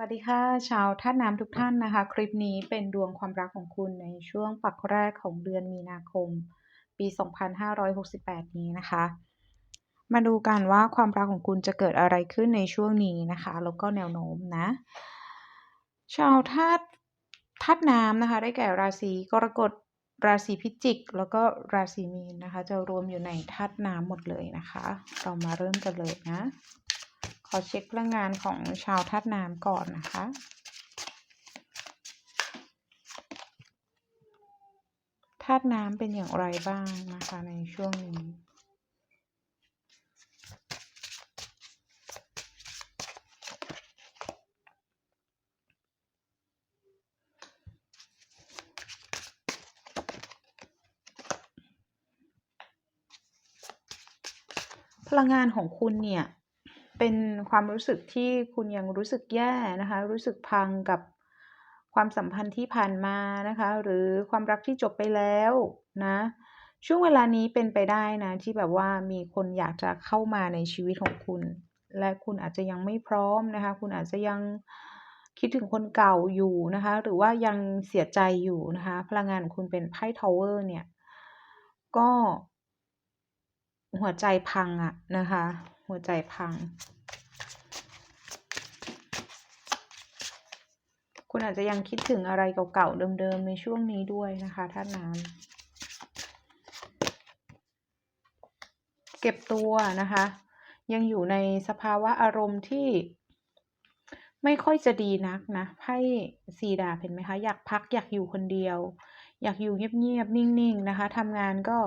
สวัสดีค่ะชาวธาตุน้ำทุกท่านนะคะ คลิปนี้เป็นดวงความรักของคุณในช่วงปักแรกของเดือนมีนาคม ปี 2568 นี้นะคะ มาดูกันว่าความรักของคุณจะเกิดอะไรขึ้นในช่วงนี้นะคะ แล้วก็แนวโน้มนะ ชาวธาตุธาตุน้ำนะคะ ได้แก่ราศีกรกฎราศีพิจิก แล้วก็ราศีมีนนะคะ จะรวมอยู่ในธาตุน้ำหมดเลยนะคะ เรามาเริ่มกันเลยนะ ขอเช็คพลังงานของชาวธาตุน้ำก่อนนะคะ ธาตุน้ำเป็นอย่างไรบ้างนะคะในช่วงนี้พลังงานของคุณเนี่ย เป็นความรู้สึกที่คุณยังรู้สึกแย่นะคะ รู้สึกพังกับความสัมพันธ์ที่ผ่านมานะคะ หรือความรักที่จบไปแล้วนะช่วงเวลานี้เป็นไปได้นะ ที่แบบว่ามีคนอยากจะเข้ามาในชีวิตของคุณ และคุณอาจจะยังไม่พร้อมนะคะ คุณอาจจะยังคิดถึงคนเก่าอยู่นะคะ หรือว่ายังเสียใจอยู่นะคะ พลังงานของคุณเป็นไพ่ทาวเวอร์เนี่ย ก็ หัวใจพังอะนะคะ หัวใจพัง คุณอาจจะยังคิดถึงอะไรเก่าๆเดิมๆในช่วงนี้ด้วยนะคะธาตุน้ำเก็บตัวนะคะ ยังอยู่ในสภาวะอารมณ์ที่ไม่ค่อยจะดีนักนะไพ่สีดาเห็นไหมคะ อยากพักอยากอยู่คนเดียว อยากอยู่เงียบๆนิ่งๆนะคะทำงานก็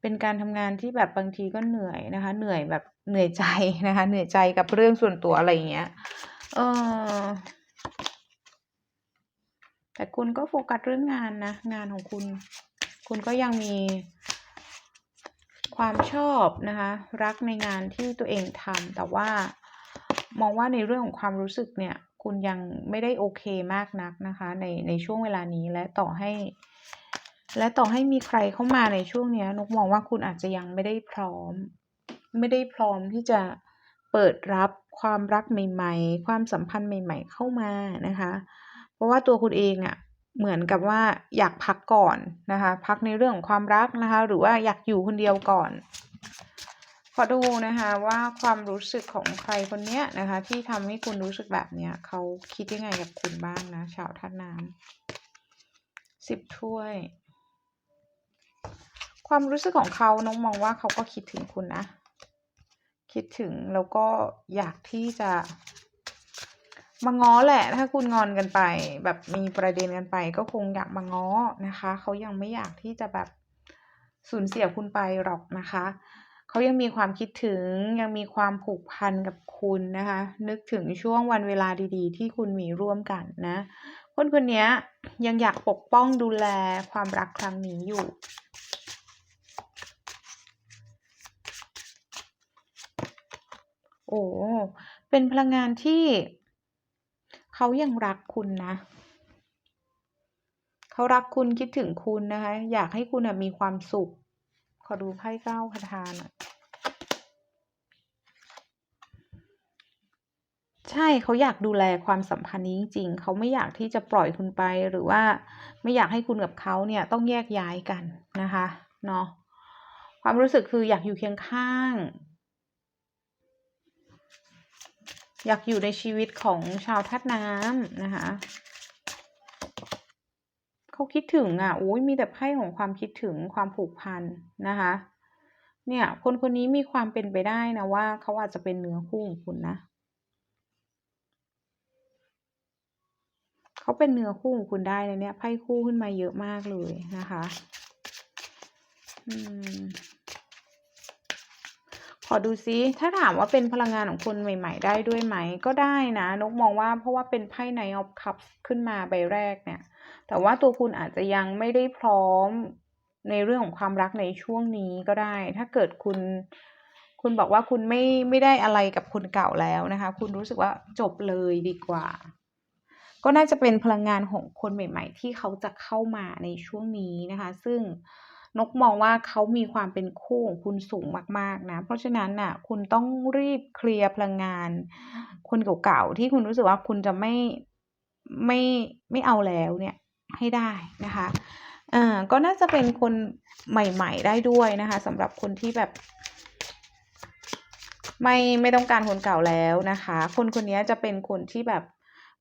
เป็นการทำงานที่แบบบางทีก็เหนื่อยนะคะ เหนื่อยแบบเหนื่อยใจนะคะ เหนื่อยใจกับเรื่องส่วนตัวอะไรอย่างเงี้ย เออ แต่คุณก็โฟกัสเรื่องงานนะ งานของคุณ คุณก็ยังมี ความชอบนะคะ รักในงานที่ตัวเองทำแต่ว่ามองว่าในเรื่องของความรู้สึกเนี่ย คุณยังไม่ได้โอเคมากนักนะคะ ในในช่วงเวลานี้และต่อให้ และต่อให้มีใครเข้ามาในช่วงนี้นกมองว่าคุณอาจจะยังไม่ได้พร้อม ไม่ได้พร้อมที่จะเปิดรับความรักใหม่ ๆ ความสัมพันธ์ใหม่ ๆ เข้ามานะคะ ราะว่าตัวคุณเองอะ่ะเหมือนกับว่าอยากพักก่อนนะคะ พักในเรื่องของความรักนะคะ หรือว่าอยากอยู่คนเดียวก่อนขอดูนะคะว่าความรู้สึกของใครคนเนี้ยนะคะ ที่ทำให้คุณรู้สึกแบบเนี้ยเขาคิดยังไงกับคุณบ้างนะชาวท่านน้ำสิบถ้วย ความรู้สึกของเขาน้องมองว่าเขาก็คิดถึงคุณนะ คิดถึงแล้วก็อยากที่จะ มาง้อแหละ ถ้าคุณงอนกันไป แบบมีประเด็นกันไป ก็คงอยากมาง้อนะคะ เขายังไม่อยากที่จะแบบสูญเสียคุณไปหรอกนะคะ เขายังมีความคิดถึงยังมีความผูกพันกับคุณนะคะ นึกถึงช่วงวันเวลาดีๆ ที่คุณมีร่วมกันนะ คนคนนี้ยังอยากปกป้องดูแลความรักครั้งนี้อยู่โอ้ เป็นพลังงานที่ เขายังรักคุณนะ เขารักคุณคิดถึงคุณนะคะ อยากให้คุณมีความสุข ขอดูไพ่เก้าคาถาหน่อยใช่เขาอยากดูแลความสัมพันธ์นี้จริงๆเขาไม่อยากที่จะปล่อยคุณไปหรือว่าไม่อยากให้คุณกับเขาเนี่ยต้องแยกย้ายกันนะคะเนาะความรู้สึกคืออยากอยู่เคียงข้าง อยากอยู่ในชีวิตของชาวธาตุน้ำนะคะเขาคิดถึงอะโอ้ยมีแต่ไพ่ของความคิดถึงความผูกพันนะคะ เนี่ยคนคนนี้มีความเป็นไปได้นะว่าเขาอาจจะเป็นเนื้อคู่ของคุณนะเขาเป็นเนื้อคู่ของคุณได้นะเนี่ยไพ่คู่ขึ้นมาเยอะมากเลยนะคะ อืม ขอดูซิถ้าถามว่าเป็นพลังงานของคนใหม่ ๆ ได้ด้วยไหม ก็ได้นะ นกมองว่าเพราะว่าเป็นไพ่ไนออฟคัพขึ้นมาใบแรกเนี่ย แต่ว่าตัวคุณอาจจะยังไม่ได้พร้อมในเรื่องของความรักในช่วงนี้ก็ได้ ถ้าเกิดคุณคุณบอกว่าคุณไม่ไม่ได้อะไรกับคนเก่าแล้วนะคะ คุณรู้สึกว่าจบเลยดีกว่า ก็น่าจะเป็นพลังงานของคนใหม่ ๆ ที่เขาจะเข้ามาในช่วงนี้นะคะ ซึ่ง นกมองว่าเขามีความเป็นคู่ของคุณสูงมากๆนะ เพราะฉะนั้นน่ะ คุณต้องรีบเคลียร์พลังงาน คนเก่าๆที่คุณรู้สึกว่าคุณจะไม่ไม่ไม่เอาแล้วเนี่ยให้ได้นะคะอ่าก็น่าจะเป็นคนใหม่ ๆ ได้ด้วยนะคะสำหรับคนที่แบบไม่ไม่ต้องการคนเก่าแล้วนะคะ คนคนนี้จะเป็นคนที่แบบ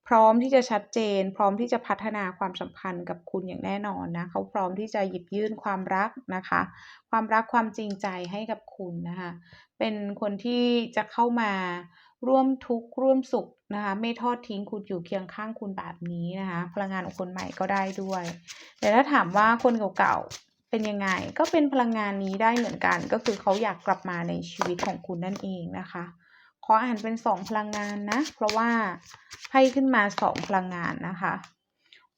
พร้อมที่จะชัดเจน พร้อมที่จะพัฒนาความสัมพันธ์กับคุณอย่างแน่นอนนะเขาพร้อมที่จะหยิบยื่นความรักนะคะ ความรักความจริงใจให้กับคุณนะคะเป็นคนที่จะเข้ามาร่วมทุกข์ร่วมสุขนะคะ ไม่ทอดทิ้งคุณอยู่เคียงข้างคุณแบบนี้นะคะ พลังงานของคนใหม่ก็ได้ด้วย แต่ถ้าถามว่าคนเก่าๆเป็นยังไง ก็เป็นพลังงานนี้ได้เหมือนกัน ก็คือเขาอยากกลับมาในชีวิตของคุณนั่นเองนะคะ ขออ่านเป็นสองพลังงานนะ เพราะว่าไพ่ขึ้นมาสองพลังงานนะคะ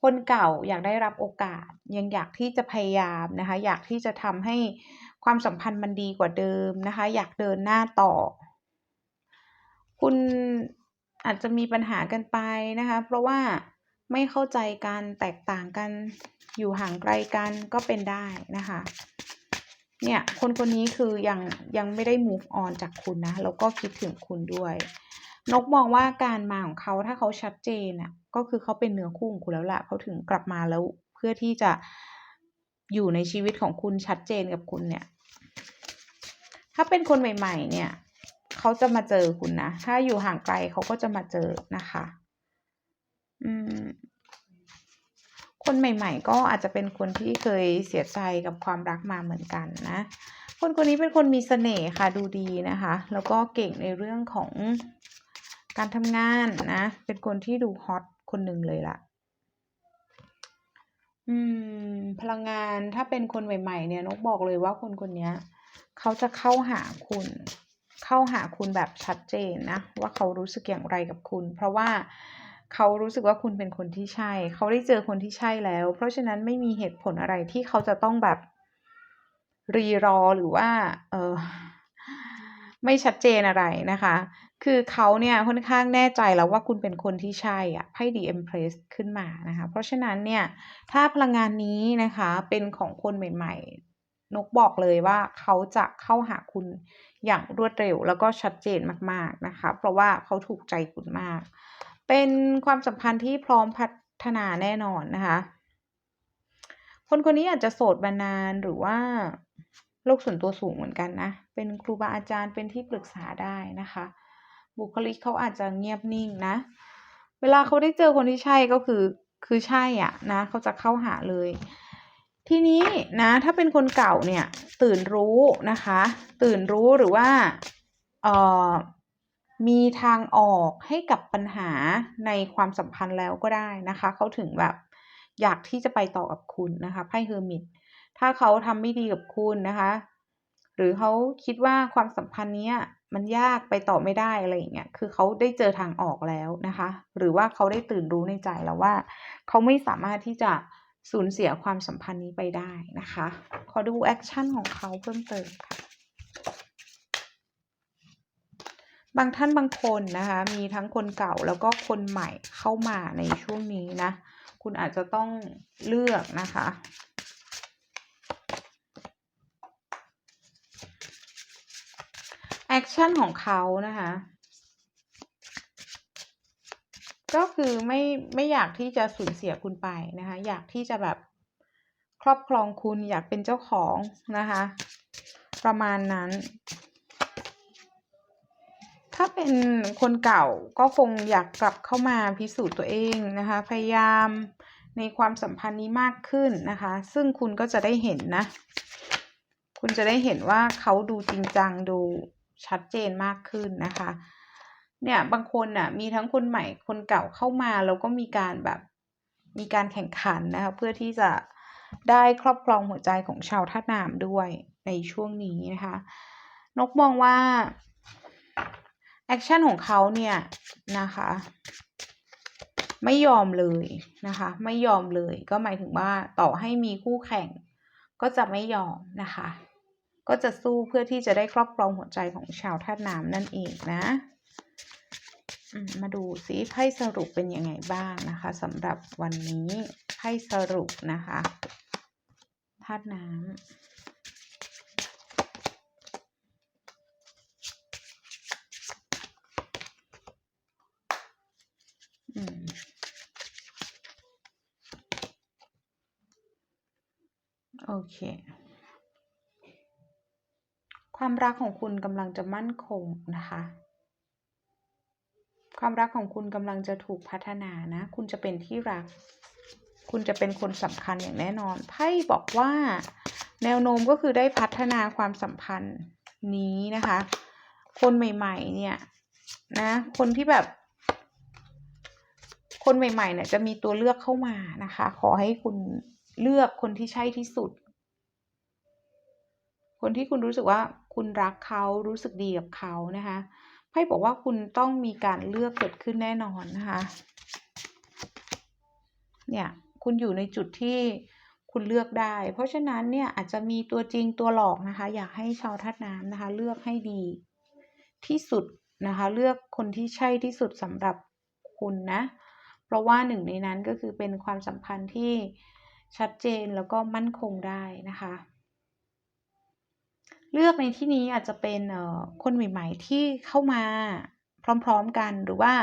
คนเก่าอยากได้รับโอกาส ยังอยากที่จะพยายามนะคะ อยากที่จะทำให้ความสัมพันธ์มันดีกว่าเดิมนะคะ อยากเดินหน้าต่อ คุณอาจจะมีปัญหากันไปนะคะ เพราะว่าไม่เข้าใจกันแตกต่างกันอยู่ห่างไกลกันก็เป็นได้นะคะ เนี่ย คนคนนี้คือยังยังไม่ได้ move on จากคุณนะ แล้วก็คิดถึงคุณด้วย นกมองว่าการมาของเขาถ้าเขาชัดเจนน่ะ ก็คือเขาเป็นเนื้อคู่ของคุณแล้วแหละเขาถึงกลับมาแล้วเพื่อที่จะอยู่ในชีวิตของคุณชัดเจนกับคุณเนี่ย ถ้าเป็นคนใหม่ ๆ เนี่ยเขาจะมาเจอคุณนะ ถ้าอยู่ห่างไกลเขาก็จะมาเจอนะคะ อืม คนใหม่ ๆ ก็อาจจะเป็นคนที่เคยเสียใจกับความรักมาเหมือนกันนะ คนคนนี้เป็นคนมีเสน่ห์ค่ะดูดีนะคะ แล้วก็เก่งในเรื่องของการทำงานนะ เป็นคนที่ดูฮอตคนหนึ่งเลยล่ะ อืม พลังงานถ้าเป็นคนใหม่ ๆ เนี่ยนกบอกเลยว่าคนคนนี้เขาจะเข้าหาคุณ เข้าหาคุณแบบชัดเจนนะ ว่าเขารู้สึกอย่างไรกับคุณ เพราะว่า เขารู้สึกว่าคุณเป็นคนที่ใช่ เขาได้เจอคนที่ใช่แล้ว เพราะฉะนั้นไม่มีเหตุผลอะไรที่เขาจะต้องแบบรีรอหรือว่า เออไม่ชัดเจนอะไรนะคะ คือเขาเนี่ยค่อนข้างแน่ใจแล้วว่าคุณเป็นคนที่ใช่อะไพ่ The Empress ขึ้นมานะคะ เพราะฉะนั้นเนี่ย ถ้าพลังงานนี้นะคะเป็นของคนใหม่ ๆ นกบอกเลยว่าเขาจะเข้าหาคุณอย่างรวดเร็วแล้วก็ชัดเจนมากๆนะคะ เพราะว่าเขาถูกใจคุณมาก เป็นความสัมพันธ์ที่พร้อมพัฒนาแน่นอนนะคะ คนคนนี้อาจจะโสดมานานหรือว่าโลกส่วนตัวสูงเหมือนกันนะ เป็นครูบาอาจารย์เป็นที่ปรึกษาได้นะคะ บุคลิกเขาอาจจะเงียบนิ่งนะ เวลาเขาได้เจอคนที่ใช่ก็คือคือใช่อะนะเขาจะเข้าหาเลย ทีนี้นะถ้าเป็นคนเก่าเนี่ยตื่นรู้นะคะ ตื่นรู้หรือว่าเอ่อ มีทางออกให้กับปัญหาในความสัมพันธ์แล้วก็ได้นะคะ เขาถึงแบบอยากที่จะไปต่อกับคุณนะคะไพ่ Hermit ถ้าเขาทำไม่ดีกับคุณนะคะ หรือเขาคิดว่าความสัมพันธ์เนี้ยมันยากไปต่อไม่ได้อะไรอย่างเงี้ย คือเขาได้เจอทางออกแล้วนะคะ หรือว่าเขาได้ตื่นรู้ในใจแล้วว่า เขาไม่สามารถที่จะสูญเสียความสัมพันธ์นี้ไปได้นะคะ ขอดูแอคชั่นของเขาเพิ่มเติมค่ะ บางท่านบางคนนะคะ มีทั้งคนเก่าแล้วก็คนใหม่เข้ามาในช่วงนี้นะ คุณอาจจะต้องเลือกนะคะ แอคชั่นของเขานะคะ ก็คือไม่ไม่อยากที่จะสูญเสียคุณไปนะคะ อยากที่จะแบบครอบครองคุณอยากเป็นเจ้าของนะคะ ประมาณนั้น เป็นคนเก่าก็คงอยากกลับเข้ามาพิสูจน์ตัวเองนะคะ พยายามในความสัมพันธ์นี้มากขึ้นนะคะ ซึ่งคุณก็จะได้เห็นนะ คุณจะได้เห็นว่าเขาดูจริงจังดูชัดเจนมากขึ้นนะคะ เนี่ยบางคนน่ะมีทั้งคนใหม่คนเก่าเข้ามาแล้วก็มีการแบบมีการแข่งขันนะคะเพื่อที่จะได้ครอบครองหัวใจของชาวธาน้ำด้วยในช่วงนี้นะคะ นกมองว่า แอคชั่นของเขาเนี่ยนะคะ ไม่ยอมเลยนะคะ ไม่ยอมเลย ก็หมายถึงว่าต่อให้มีคู่แข่ง ก็จะไม่ยอมนะคะ ก็จะสู้เพื่อที่จะได้ครอบครองหัวใจของชาวธาตุน้ำนั่นเองนะมมาดูซิไพ่สรุปเป็นยังไงบ้างนะคะสำหรับวันนี้ไพ่สรุปนะคะธาตุน้ำ โอเค ความรักของคุณกำลังจะมั่นคงนะคะ ความรักของคุณกำลังจะถูกพัฒนานะ คุณจะเป็นที่รัก คุณจะเป็นคนสำคัญอย่างแน่นอน ไพ่บอกว่าแนวโน้มก็คือได้พัฒนาความสัมพันธ์นี้นะคะ คนใหม่ ๆ เนี่ยนะ คนที่แบบ คนใหม่ๆเนี่ยจะมีตัวเลือกเข้ามานะคะ ขอให้คุณเลือกคนที่ใช่ที่สุด คนที่คุณรู้สึกว่าคุณรักเขารู้สึกดีกับเขานะคะไพ่บอกว่าคุณต้องมีการเลือกเกิดขึ้นแน่นอนนะคะ เนี่ยคุณอยู่ในจุดที่คุณเลือกได้ เพราะฉะนั้นเนี่ยอาจจะมีตัวจริงตัวหลอกนะคะ อยากให้ชาวธาตุน้ำนะคะ เลือกให้ดีที่สุดนะคะ เลือกคนที่ใช่ที่สุดสำหรับคุณนะ เพราะว่าหนึ่งในนั้นก็คือเป็นความสัมพันธ์ที่ชัดเจนแล้วก็มั่นคงได้นะคะ เลือกในที่นี้อาจจะเป็นคนใหม่ ๆ ที่เข้ามาพร้อมๆกันหรือว่า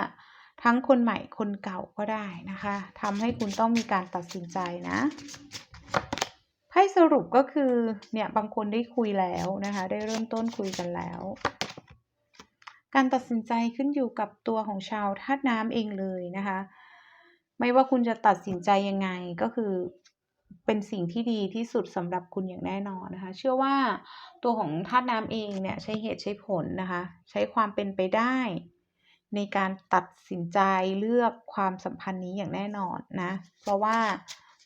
ทั้งคนใหม่คนเก่าก็ได้นะคะทำให้คุณต้องมีการตัดสินใจนะไพ่สรุปก็คือเนี่ยบางคนได้คุยแล้วนะคะ ได้เริ่มต้นคุยกันแล้ว การตัดสินใจขึ้นอยู่กับตัวของชาวธาตุน้ำเองเลยนะคะ ไม่ว่าคุณจะตัดสินใจยังไงก็คือเป็นสิ่งที่ดีที่สุดสำหรับคุณอย่างแน่นอนนะคะ เชื่อว่าตัวของธาตุน้ำเองเนี่ยใช้เหตุใช้ผลนะคะ ใช้ความเป็นไปได้ ในการตัดสินใจเลือกความสัมพันธ์นี้อย่างแน่นอนนะ เพราะว่า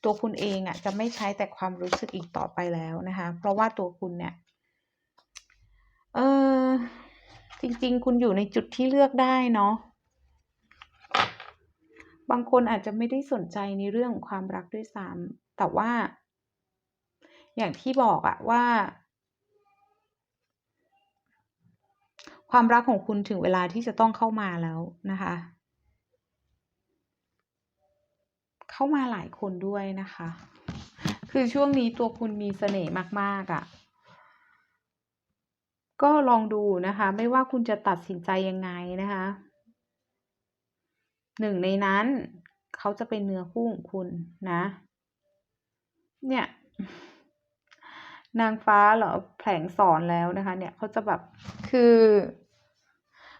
ตัวคุณเองอะจะไม่ใช้แต่ความรู้สึกอีกต่อไปแล้วนะคะ เพราะว่าตัวคุณเนี่ยเออจริงๆ คุณอยู่ในจุดที่เลือกได้เนาะ บางคนอาจจะไม่ได้สนใจในเรื่องความรักด้วยซ้ำแต่ว่า อย่างที่บอกอะว่า ความรักของคุณถึงเวลาที่จะต้องเข้ามาแล้วนะคะ เข้ามาหลายคนด้วยนะคะ คือช่วงนี้ตัวคุณมีเสน่ห์มากๆอะก็ลองดูนะคะ ไม่ว่าคุณจะตัดสินใจยังไงนะคะ หนึ่งในนั้น เขาจะเป็นเนื้อคู่ของคุณนะ เนี่ย นางฟ้าเหรอแผลงสอนแล้วนะคะ เนี่ยเขาจะแบบคือ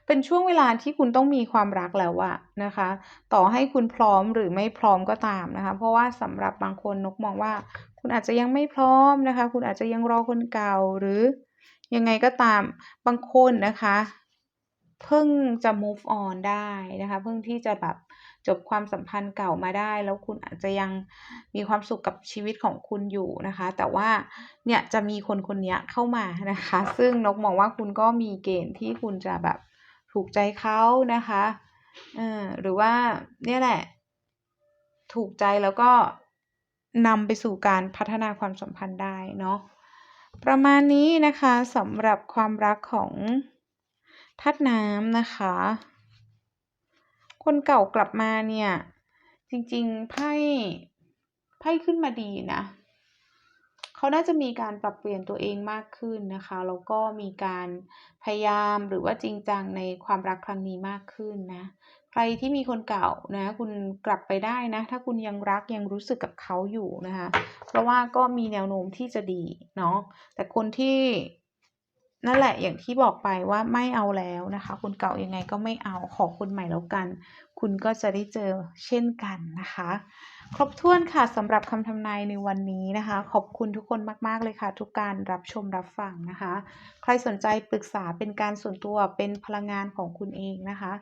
เป็นช่วงเวลาที่คุณต้องมีความรักแล้วอะนะคะ ต่อให้คุณพร้อมหรือไม่พร้อมก็ตามนะคะ เพราะว่าสำหรับบางคนนกมองว่า คุณอาจจะยังไม่พร้อมนะคะ คุณอาจจะยังรอคนเก่าหรือยังไงก็ตามบางคนนะคะ เพิ่งจะ move on ได้นะคะ เพิ่งที่จะแบบจบความสัมพันธ์เก่ามาได้ แล้วคุณอาจจะยังมีความสุขกับชีวิตของคุณอยู่นะคะ แต่ว่าเนี่ยจะมีคนคนนี้เข้ามานะคะ ซึ่งนกมองว่าคุณก็มีเกณฑ์ที่คุณจะแบบถูกใจเขานะคะเออหรือว่าเนี่ยแหละ ถูกใจแล้วก็นำไปสู่การพัฒนาความสัมพันธ์ได้เนาะประมาณนี้นะคะสำหรับความรักของ ธาตุน้ำนะคะ คนเก่ากลับมาเนี่ย จริงๆไพ่ไพ่ขึ้นมาดีนะ เขาน่าจะมีการปรับเปลี่ยนตัวเองมากขึ้นนะคะ แล้วก็มีการพยายามหรือว่าจริงจังในความรักครั้งนี้มากขึ้นนะ ใครที่มีคนเก่านะ คุณกลับไปได้นะ ถ้าคุณยังรักยังรู้สึกกับเขาอยู่นะคะ เพราะว่าก็มีแนวโน้มที่จะดีเนาะ แต่คนที่ นั่นแหละอย่างที่บอกไปว่าไม่เอาแล้วนะคะคนเก่ายังไงก็ไม่เอาขอคนใหม่แล้วกัน คุณก็จะได้เจอเช่นกันนะคะ ครบถ้วนค่ะสำหรับคำทำนายในวันนี้นะคะ ขอบคุณทุกคนมาก ๆ เลยค่ะ ทุกการรับชมรับฟังนะคะ ใครสนใจปรึกษาเป็นการส่วนตัวเป็นพลังงานของคุณเองนะคะ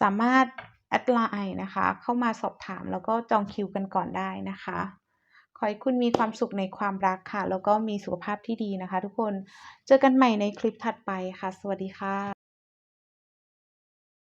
สามารถแอดไลน์นะคะ เข้ามาสอบถามแล้วก็จองคิวกันก่อนได้นะคะ ขอให้คุณมีความสุขในความรักค่ะ แล้วก็มีสุขภาพที่ดีนะคะ ทุกคน เจอกันใหม่ในคลิปถัดไปค่ะ สวัสดีค่ะ